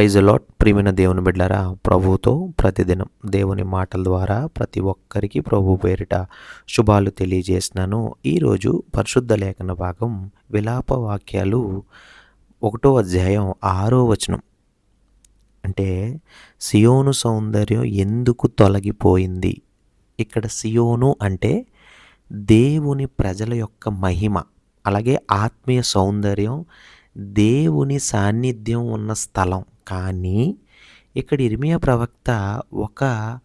Praise lot ప్రియమైన దేవుని బిడ్డారా ప్రభువుతో ప్రతిదినం దేవుని మాటల ద్వారా ప్రతి ఒక్కరికి ప్రభు పేరిట శుభాలు తెలియజేసినాను ఈరోజు పరిశుద్ధ లేఖన భాగం విలాప వాక్యాలు ఒకటో అధ్యాయం ఆరో వచనం. అంటే సియోను సౌందర్యం ఎందుకు తొలగిపోయింది? ఇక్కడ సియోను అంటే దేవుని ప్రజల యొక్క మహిమ అలాగే ఆత్మీయ సౌందర్యం దేవుని సాన్నిధ్యం ఉన్న స్థలం. కానీ ఇక్కడ ఇర్మియా ప్రవక్త ఒక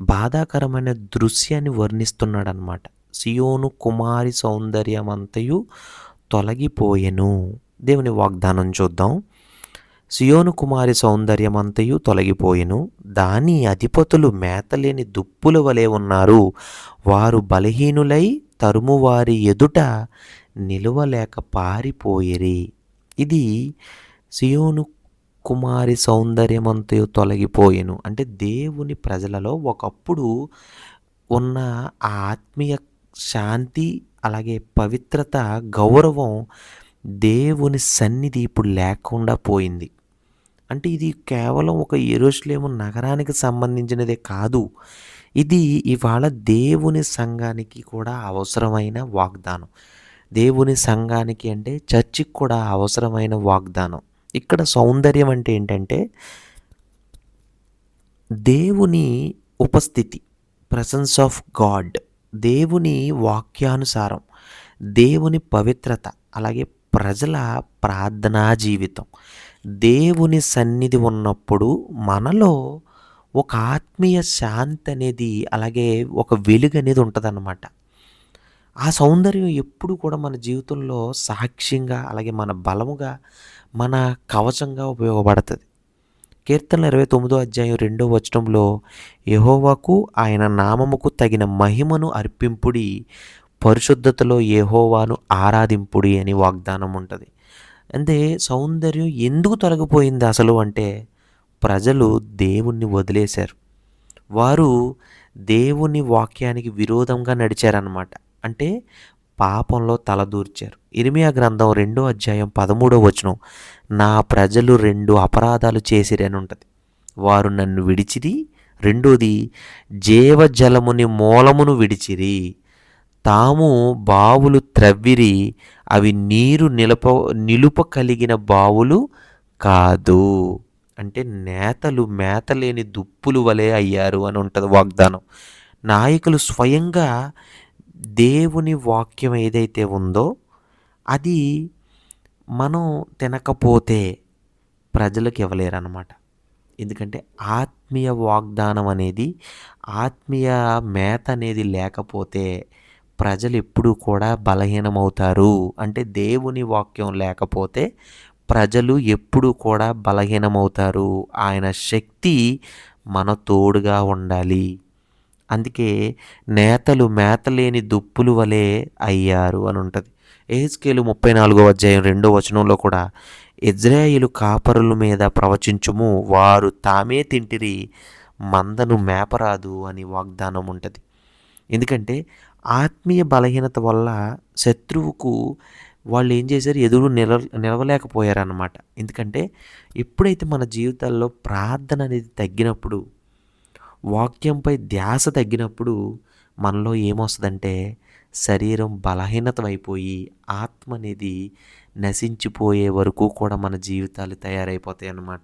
బాధాకరమైన దృశ్యాన్ని వర్ణిస్తున్నాడు అనమాట సియోను కుమారి సౌందర్యమంతయు తొలగిపోయెను. దేవుని వాగ్దానం చూద్దాం. సియోను కుమారి సౌందర్యమంతయు తొలగిపోయెను. దాని అధిపతులు మేతలేని దుప్పుల వలె ఉన్నారు. వారు బలహీనులై తరుమువారి ఎదుట నిలువలేక పారిపోయిరి. ఇది సియోను కుమారి సౌందర్యమంతయు తొలగిపోయెను. అంటే దేవుని ప్రజలలో ఒకప్పుడు ఉన్న ఆ ఆత్మీయ శాంతి అలాగే పవిత్రత గౌరవం దేవుని సన్నిధి ఇప్పుడు లేకుండా పోయింది. అంటే ఇది కేవలం ఒక ఎరుషలేము నగరానికి సంబంధించినదే కాదు. ఇది ఇవాళ దేవుని సంఘానికి కూడా అవసరమైన వాగ్దానం. దేవుని సంఘానికి అంటే చర్చికి కూడా అవసరమైన వాగ్దానం. ఇక్కడ సౌందర్యం అంటే ఏంటంటే దేవుని ఉపస్థితి ప్రసెన్స్ ఆఫ్ గాడ్ దేవుని వాక్యానుసారం దేవుని పవిత్రత అలాగే ప్రజల ప్రార్థనా జీవితం. దేవుని సన్నిధి ఉన్నప్పుడు మనలో ఒక ఆత్మీయ శాంతి అనేది అలాగే ఒక వెలుగు అనేది ఉంటుందన్నమాట. ఆ సౌందర్యం ఎప్పుడు కూడా మన జీవితంలో సాక్ష్యంగా అలాగే మన బలముగా మన కవచంగా ఉపయోగపడుతుంది. కీర్తనలు ఇరవై తొమ్మిదో అధ్యాయం రెండో వచనంలో యహోవాకు ఆయన నామముకు తగిన మహిమను అర్పింపుడి పరిశుద్ధతలో యహోవాను ఆరాధింపుడి అని వాగ్దానం ఉంటుంది. అంటే సౌందర్యం ఎందుకు తొలగిపోయింది అసలు అంటే ప్రజలు దేవుణ్ణి వదిలేశారు. వారు దేవుని వాక్యానికి విరోధంగా నడిచారన్నమాట. అంటే పాపంలో తలదూర్చారు ఇరిమియా గ్రంథం రెండో అధ్యాయం పదమూడో వచనం నా ప్రజలు రెండు అపరాధాలు చేసిరని ఉంటుంది వారు నన్ను విడిచిరి. రెండోది జీవజలముని మూలమును విడిచిరి. తాము బావులు త్రవ్విరి. అవి నీరు నిలప నిలుప కలిగిన బావులు కాదు. అంటే నేతలు మేతలేని దుప్పులు వలె అయ్యారు అని ఉంటుంది వాగ్దానం. నాయకులు స్వయంగా దేవుని వాక్యం ఏదైతే ఉందో అది మనం తినకపోతే ప్రజలకు ఇవ్వలేరన్నమాట. ఎందుకంటే ఆత్మీయ వాగ్దానం అనేది ఆత్మీయ మేత అనేది లేకపోతే ప్రజలు ఎప్పుడూ కూడా బలహీనమవుతారు. అంటే దేవుని వాక్యం లేకపోతే ప్రజలు ఎప్పుడూ కూడా బలహీనమవుతారు. ఆయన శక్తి మన తోడుగా ఉండాలి. అందుకే నేతలు మేతలేని దుప్పులు వలె అయ్యారు అని ఉంటుంది. ఏహెచ్కేలు ముప్పై నాలుగో అధ్యాయం రెండో వచనంలో కూడా ఇజ్రాయిలు కాపరుల మీద ప్రవచించుము వారు తామే తింటిరి మందను మేపరాదు అని వాగ్దానం ఉంటుంది. ఎందుకంటే ఆత్మీయ బలహీనత వల్ల శత్రువుకు వాళ్ళు ఏం చేశారు? ఎదురు నిల నిలవలేకపోయారన్నమాట. ఎందుకంటే ఎప్పుడైతే మన జీవితాల్లో ప్రార్థన అనేది తగ్గినప్పుడు వాక్యంపై ధ్యాస తగ్గినప్పుడు మనలో ఏమొస్తుందంటే శరీరం బలహీనత అయిపోయి ఆత్మ అనేది నశించిపోయే వరకు కూడా మన జీవితాలు తయారైపోతాయి అన్నమాట.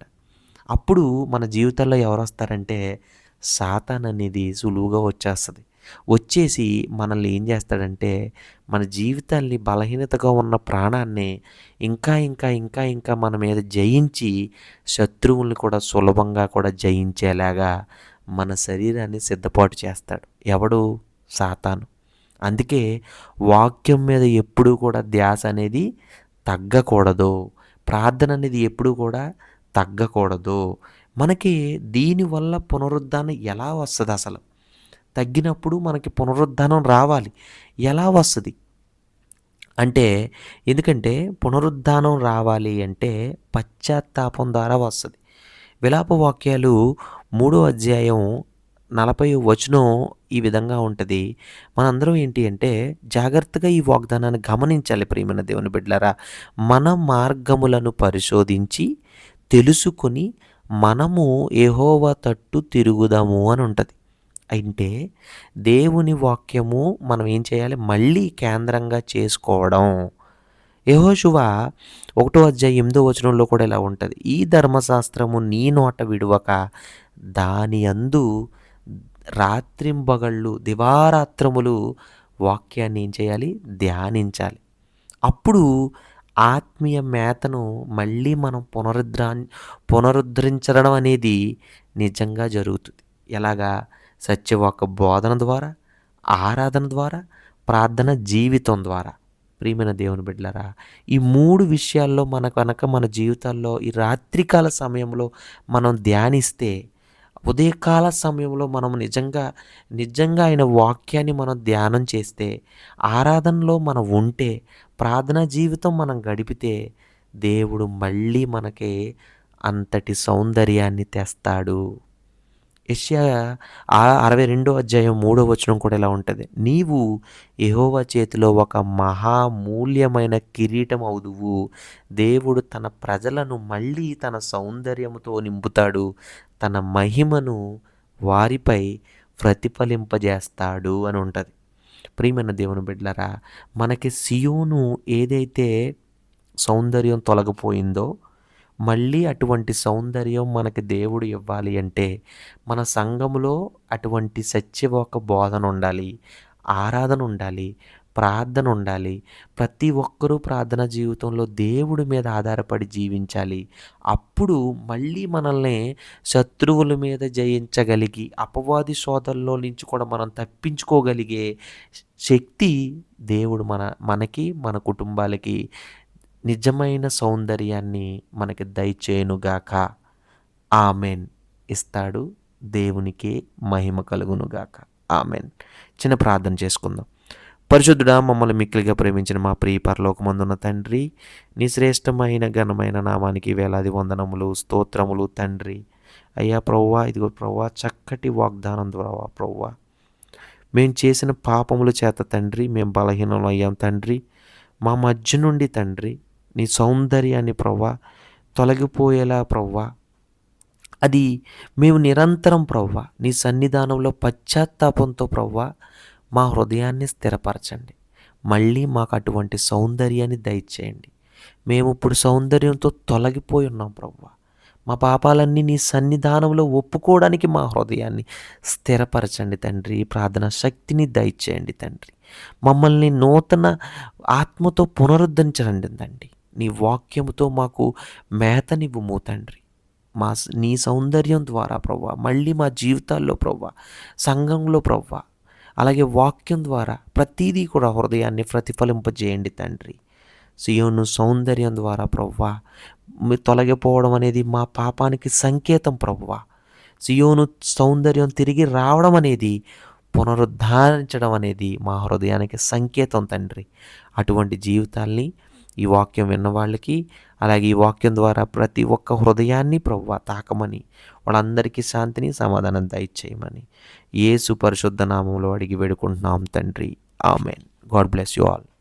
అప్పుడు మన జీవితాల్లో ఎవరు వస్తారంటే సాతాన్ అనేది సులువుగా వచ్చేస్తుంది. వచ్చేసి మనల్ని ఏం చేస్తాడంటే మన జీవితాల్ని బలహీనతగా ఉన్న ప్రాణాన్ని ఇంకా ఇంకా ఇంకా ఇంకా మన మీద జయించి శత్రువుల్ని కూడా సులభంగా కూడా జయించేలాగా మన శరీరాన్ని సిద్ధపాటు చేస్తాడు. ఎవడు? సాతాను. అందుకే వాక్యం మీద ఎప్పుడూ కూడా ధ్యాస అనేది తగ్గకూడదు. ప్రార్థన అనేది ఎప్పుడూ కూడా తగ్గకూడదు. మనకి దీనివల్ల పునరుద్ధానం ఎలా వస్తుంది అసలు? తగ్గినప్పుడు మనకి పునరుద్ధానం రావాలి. ఎలా వస్తుంది? అంటే ఎందుకంటే పునరుద్ధానం రావాలి అంటే పశ్చాత్తాపం ద్వారా వస్తుంది. విలాప వాక్యాలు మూడో అధ్యాయం నలభై వచనం ఈ విధంగా ఉంటుంది. మనందరం ఏంటి అంటే జాగ్రత్తగా ఈ వాగ్దానాన్ని గమనించాలి ప్రియమైన దేవుని బిడ్డలారా. మన మార్గములను పరిశోధించి తెలుసుకొని మనము ఏహోవ తట్టు తిరుగుదాము అని ఉంటుంది. అంటే దేవుని వాక్యము మనం ఏం చేయాలి? మళ్ళీ కేంద్రంగా చేసుకోవడం. యెహోషువ ఒకటో అధ్యాయం ఎనిమిదో వచనంలో కూడా ఇలా ఉంటుంది. ఈ ధర్మశాస్త్రము నీ నోట విడువక దాని అందు రాత్రింబగళ్ళు దివారాత్రములు వాక్యాన్ని ఏం చేయాలి? ధ్యానించాలి. అప్పుడు ఆత్మీయ మేతను మళ్ళీ మనం పునరుద్ధరా పునరుద్ధరించడం అనేది నిజంగా జరుగుతుంది. ఎలాగా? సత్యవాక బోధన ద్వారా ఆరాధన ద్వారా ప్రార్థన జీవితం ద్వారా. ప్రియమైన దేవుని బిడ్డలరా ఈ మూడు విషయాల్లో మన కనుక మన జీవితాల్లో ఈ రాత్రికాల సమయంలో మనం ధ్యానిస్తే ఉదయకాల సమయంలో మనం నిజంగా నిజంగా ఆయన వాక్యాన్ని మనం ధ్యానం చేస్తే ఆరాధనలో మనం ఉంటే ప్రార్థనా జీవితం మనం గడిపితే దేవుడు మళ్ళీ మనకి అంతటి సౌందర్యాన్ని తెస్తాడు. యెషయా అరవై రెండో అధ్యాయం మూడో వచనం కూడా ఇలా ఉంటుంది. నీవు ఎహోవ చేతిలో ఒక మహామూల్యమైన కిరీటం అవుదువు. దేవుడు తన ప్రజలను మళ్ళీ తన సౌందర్యముతో నింపుతాడు. తన మహిమను వారిపై ప్రతిఫలింపజేస్తాడు అని ఉంటుంది. ప్రియమైన దేవుని బిడ్డలరా మనకి సియోను ఏదైతే సౌందర్యం తొలగిపోయిందో మళ్ళీ అటువంటి సౌందర్యం మనకి దేవుడు ఇవ్వాలి అంటే మన సంఘములో అటువంటి సత్యవోక బోధన ఉండాలి ఆరాధన ఉండాలి ప్రార్థన ఉండాలి. ప్రతి ఒక్కరూ ప్రార్థన జీవితంలో దేవుడి మీద ఆధారపడి జీవించాలి. అప్పుడు మళ్ళీ మనల్ని శత్రువుల మీద జయించగలిగి అపవాది సోదరులో నుంచి కూడా మనం తప్పించుకోగలిగే శక్తి దేవుడు మన మనకి మన కుటుంబాలకి నిజమైన సౌందర్యాన్ని మనకి దయచేయునుగాక. ఆమెన్. ఇస్తాడు దేవునికి మహిమ కలుగునుగాక. ఆమెన్. చిన్న ప్రార్థన చేసుకుందాం. పరిశుద్ధుడా మమ్మల్ని మిక్కిలిగా ప్రేమించిన మా ప్రియ పరలోకమందున్న తండ్రి నీ శ్రేష్టమైన ఘనమైన నామానికి వేలాది వందనములు స్తోత్రములు తండ్రి. అయ్యా ప్రవ్వా ఇదిగో ప్రవ్వా చక్కటి వాగ్దానం ద్వారా ప్రవ్వా. మేము చేసిన పాపముల చేత తండ్రి మేము బలహీనం అయ్యాం తండ్రి. మా మధ్య నుండి తండ్రి నీ సౌందర్యాన్ని ప్రవ్వా తొలగిపోయేలా ప్రవ్వా. అది మేము నిరంతరం ప్రవ్వా నీ సన్నిధానంలో పశ్చాత్తాపంతో ప్రవ్వా. మా హృదయాన్ని స్థిరపరచండి. మళ్ళీ మాకు అటువంటి సౌందర్యాన్ని దయచేయండి. మేము ఇప్పుడు సౌందర్యంతో తొలగిపోయి ఉన్నాం ప్రవ్వా. మా పాపాలన్నీ నీ సన్నిధానంలో ఒప్పుకోవడానికి మా హృదయాన్ని స్థిరపరచండి తండ్రి. ప్రార్థన శక్తిని దయచేయండి తండ్రి. మమ్మల్ని నూతన ఆత్మతో పునరుద్ధరించండి తండ్రి. నీ వాక్యముతో మాకు మేతనివ్వుము తండ్రి. మా నీ సౌందర్యం ద్వారా ప్రవ్వ మళ్ళీ మా జీవితాల్లో ప్రవ్వ సంఘంలో ప్రవ్వ అలాగే వాక్యం ద్వారా ప్రతీదీ కూడా హృదయాన్ని ప్రతిఫలింపజేయండి తండ్రి. సియోను సౌందర్యం ద్వారా ప్రవ్వా తొలగిపోవడం అనేది మా పాపానికి సంకేతం ప్రవ్వా. సియోను సౌందర్యం తిరిగి రావడం అనేది పునరుద్ధరించడం అనేది మా హృదయానికి సంకేతం తండ్రి. అటువంటి జీవితాల్ని ఈ వాక్యం విన్న వాళ్ళకి అలాగే ఈ వాక్యం ద్వారా ప్రతి ఒక్క హృదయాన్ని ప్రవ్వ తాకమని వాళ్ళందరికీ శాంతిని సమాధానం దయచేయమని ఏసు పరిశుద్ధ నామంలో అడిగి వేడుకుంటున్నాం తండ్రి. Amen. God bless you all.